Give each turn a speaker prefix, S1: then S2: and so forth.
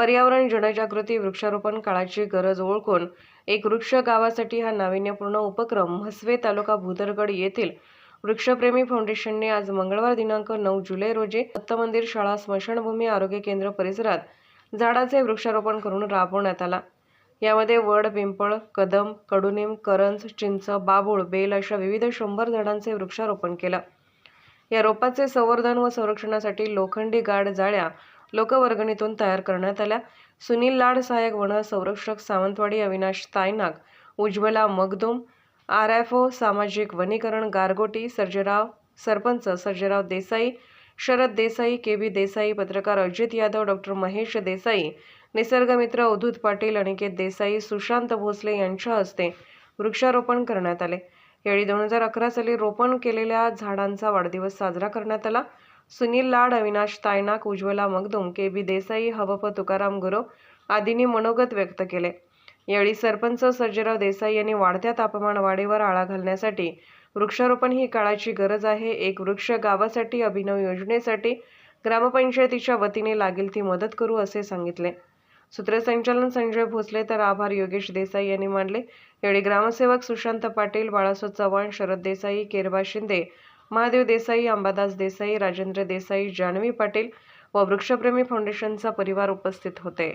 S1: पर्यावरण जनजागृती वृक्षारोपण काळाची गरज ओळखून एक वृक्ष गावासाठी हा नाविन्यपूर्ण उपक्रम म्हसवे तालुका भुदरगड येथील वृक्षप्रेमी फाउंडेशनने आज मंगळवार दिनांक नऊ जुलै रोजी दत्तमंदिर शाळा स्मशानभूमी आरोग्य केंद्र परिसरात झाडाचे वृक्षारोपण करून राबवण्यात आला. यामध्ये वड पिंपळ कदम कडुनिंब करंज चिंच बाबूळ बेल अशा विविध शंभर झाडांचे वृक्षारोपण केलं. या रोपाचे संवर्धन व संरक्षणासाठी लोखंडी गाड जाळ्या लोकवर्गणीतून तयार करण्यात आल्या. सुनील लाड सहाय्यक वन संरक्षक Sawantwadi Avinash Taynag Ujjwala Magdum R F O सामाजिक वनीकरण गारगोटी सर्जेराव सरपंच सर्जेराव देसाई शरद देसाई के बी देसाई पत्रकार अजित यादव डॉक्टर महेश देसाई निसर्गमित्र अवधूत पाटील अनिकेत देसाई सुशांत भोसले यांच्या हस्ते वृक्षारोपण करण्यात आले. यावेळी दोन हजार अकरा साली रोपण केलेल्या झाडांचा वाढदिवस साजरा करण्यात आला. सुनील लाड अविनाश तायनाक उज्ज्वला मगदुम के बी देसाई हवप तुकाराम गुरव आदींनी मनोगत व्यक्त केले. यावेळी सरपंच सर्जेराव देसाई यांनी वाढत्या तापमान वाढीवर आळा घालण्यासाठी वृक्षारोपण ही काळाची गरज आहे. एक वृक्ष गावासाठी अभिनव योजनेसाठी ग्रामपंचायतीच्या वतीने लागेल ती मदत करू असे सांगितले. सूत्रसंचालन संजय भोसले तर आभार योगेश देसाई यांनी मानले. यावेळी ग्रामसेवक सुशांत पाटील बाळासाहेब चव्हाण शरद देसाई केरबा शिंदे महादेव देसाई अंबादास देसाई राजेंद्र देसाई जानवी पाटील व वृक्षप्रेमी फाउंडेशनचा परिवार उपस्थित होते.